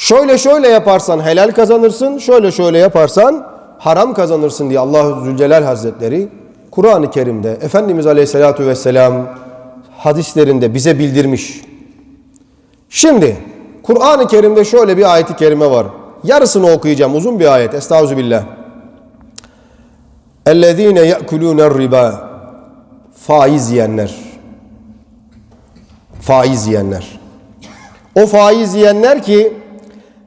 Şöyle şöyle yaparsan helal kazanırsın, şöyle şöyle yaparsan haram kazanırsın diye Allah Zülcelal Hazretleri Kur'an-ı Kerim'de Efendimiz Aleyhisselatü Vesselam hadislerinde bize bildirmiş. Şimdi Kur'an-ı Kerim'de şöyle bir ayet-i kerime var. Yarısını okuyacağım. Uzun bir ayet. Estağfirullah. اَلَّذ۪ينَ يَأْكُلُونَ الرِّبَا Faiz yiyenler. Faiz yiyenler. O faiz yiyenler ki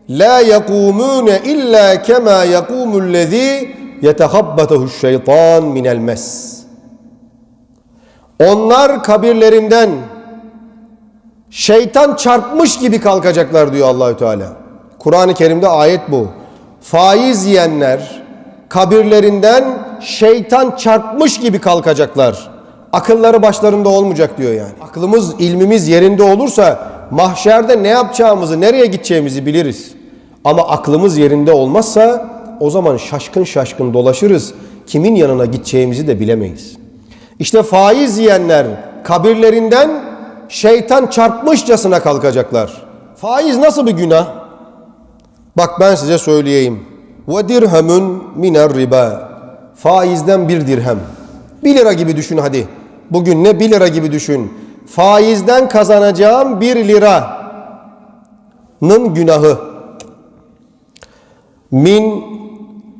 la yekumune illa kema yekumul lezi yetehabbatuhu şeytan minel mes. Onlar kabirlerinden şeytan çarpmış gibi kalkacaklar diyor Allahü Teala. Kur'an-ı Kerim'de ayet bu. Faiz yiyenler kabirlerinden şeytan çarpmış gibi kalkacaklar. Akılları başlarında olmayacak diyor yani. Aklımız, ilmimiz yerinde olursa mahşerde ne yapacağımızı, nereye gideceğimizi biliriz. Ama aklımız yerinde olmazsa o zaman şaşkın şaşkın dolaşırız. Kimin yanına gideceğimizi de bilemeyiz. İşte faiz yiyenler kabirlerinden şeytan çarpmışçasına kalkacaklar. Faiz nasıl bir günah? Bak ben size söyleyeyim. Ve dirhemun miner riba. Faizden bir dirhem. Bir lira gibi düşün hadi. Bugün ne bir lira gibi düşün. Faizden kazanacağım bir liranın günahı. Min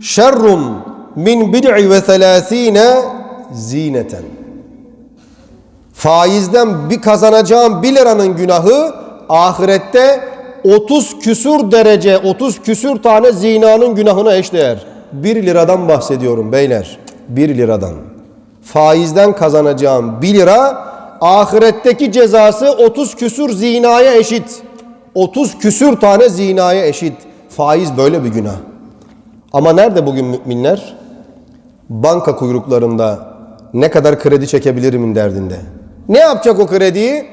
şerrun min bid'i ve selâsîne zineten. Faizden bir kazanacağım bir liranın günahı ahirette 30 küsür derece, 30 küsür tane zinanın günahına eşdeğer. 1 liradan bahsediyorum beyler. 1 liradan. Faizden kazanacağım 1 lira ahiretteki cezası 30 küsür zinaya eşit. 30 küsür tane zinaya eşit. Faiz böyle bir günah. Ama nerede bugün müminler? Banka kuyruklarında ne kadar kredi çekebilirim derdinde. Ne yapacak o krediyi?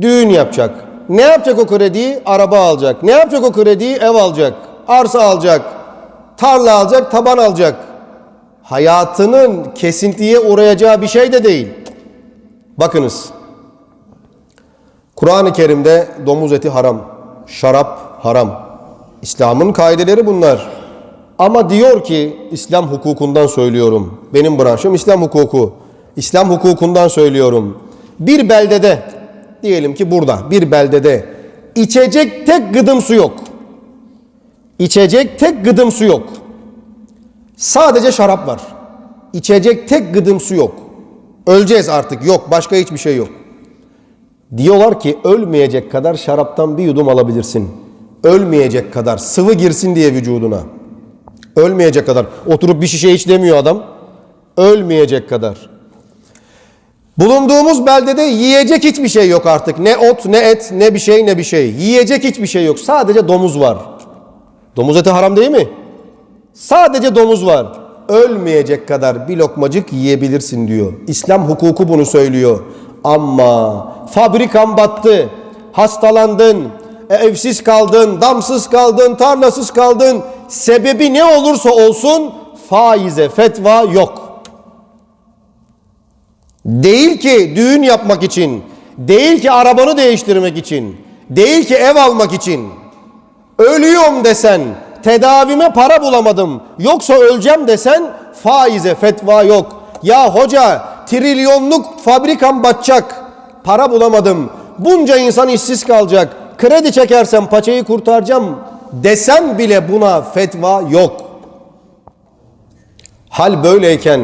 Düğün yapacak. Ne yapacak o krediyi? Araba alacak. Ne yapacak o krediyi? Ev alacak. Arsa alacak. Tarla alacak, taban alacak. Hayatının kesintiye uğrayacağı bir şey de değil. Bakınız. Kur'an-ı Kerim'de domuz eti haram, şarap haram. İslam'ın kaideleri bunlar. Ama diyor ki İslam hukukundan söylüyorum. Benim branşım İslam hukuku. İslam hukukundan söylüyorum. Bir beldede diyelim ki burada bir beldede içecek tek gıdım su yok. İçecek tek gıdım su yok. Sadece şarap var. İçecek tek gıdım su yok. Öleceğiz artık yok başka hiçbir şey yok. Diyorlar ki ölmeyecek kadar şaraptan bir yudum alabilirsin. Ölmeyecek kadar sıvı girsin diye vücuduna. Ölmeyecek kadar. Oturup bir şişe iç demiyor adam. Ölmeyecek kadar. Bulunduğumuz beldede yiyecek hiçbir şey yok artık. Ne ot, ne et, ne bir şey, ne bir şey. Yiyecek hiçbir şey yok. Sadece domuz var. Domuz eti haram değil mi? Sadece domuz var. Ölmeyecek kadar bir lokmacık yiyebilirsin diyor. İslam hukuku bunu söylüyor. Ama fabrikan battı, hastalandın, e, evsiz kaldın, damsız kaldın, tarlasız kaldın. Sebebi ne olursa olsun faize fetva yok. Değil ki düğün yapmak için, değil ki arabanı değiştirmek için, değil ki ev almak için. Ölüyorum desen, tedavime para bulamadım, yoksa öleceğim desen faize fetva yok. Ya hoca trilyonluk fabrikam batacak, para bulamadım, bunca insan işsiz kalacak, kredi çekersem paçayı kurtaracağım desem bile buna fetva yok. Hal böyleyken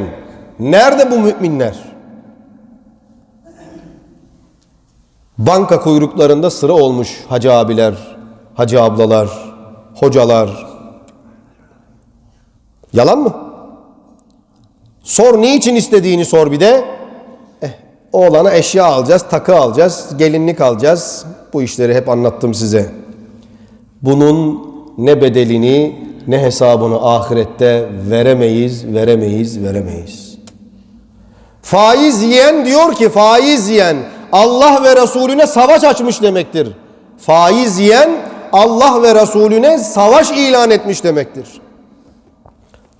nerede bu müminler? Banka kuyruklarında sıra olmuş hacı abiler, hacı ablalar, hocalar. Yalan mı? Sor niçin istediğini sor bir de. Eh, oğlana eşya alacağız, takı alacağız, gelinlik alacağız. Bu işleri hep anlattım size. Bunun ne bedelini ne hesabını ahirette veremeyiz, veremeyiz, veremeyiz. Faiz yiyen diyor ki faiz yiyen Allah ve Resulüne savaş açmış demektir. Faiz yiyen Allah ve Resulüne savaş ilan etmiş demektir.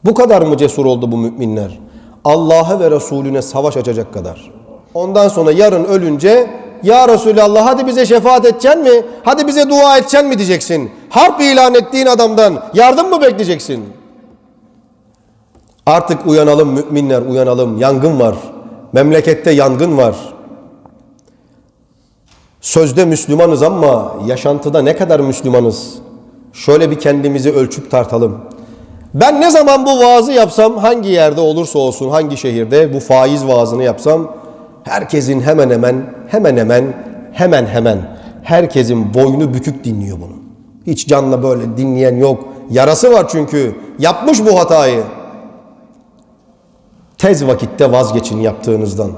Bu kadar mı cesur oldu bu müminler? Allah'a ve Resulüne savaş açacak kadar. Ondan sonra yarın ölünce Ya Resulallah hadi bize şefaat edeceksin mi? Hadi bize dua edeceksin mi diyeceksin. Harp ilan ettiğin adamdan yardım mı bekleyeceksin? Artık uyanalım müminler uyanalım. Yangın var. Memlekette yangın var. Sözde Müslümanız ama yaşantıda ne kadar Müslümanız? Şöyle bir kendimizi ölçüp tartalım. Ben ne zaman bu vaazı yapsam hangi yerde olursa olsun hangi şehirde bu faiz vaazını yapsam herkesin hemen hemen hemen hemen hemen hemen herkesin boynu bükük dinliyor bunu. Hiç canla böyle dinleyen yok. Yarası var çünkü. Yapmış bu hatayı. Tez vakitte vazgeçin yaptığınızdan.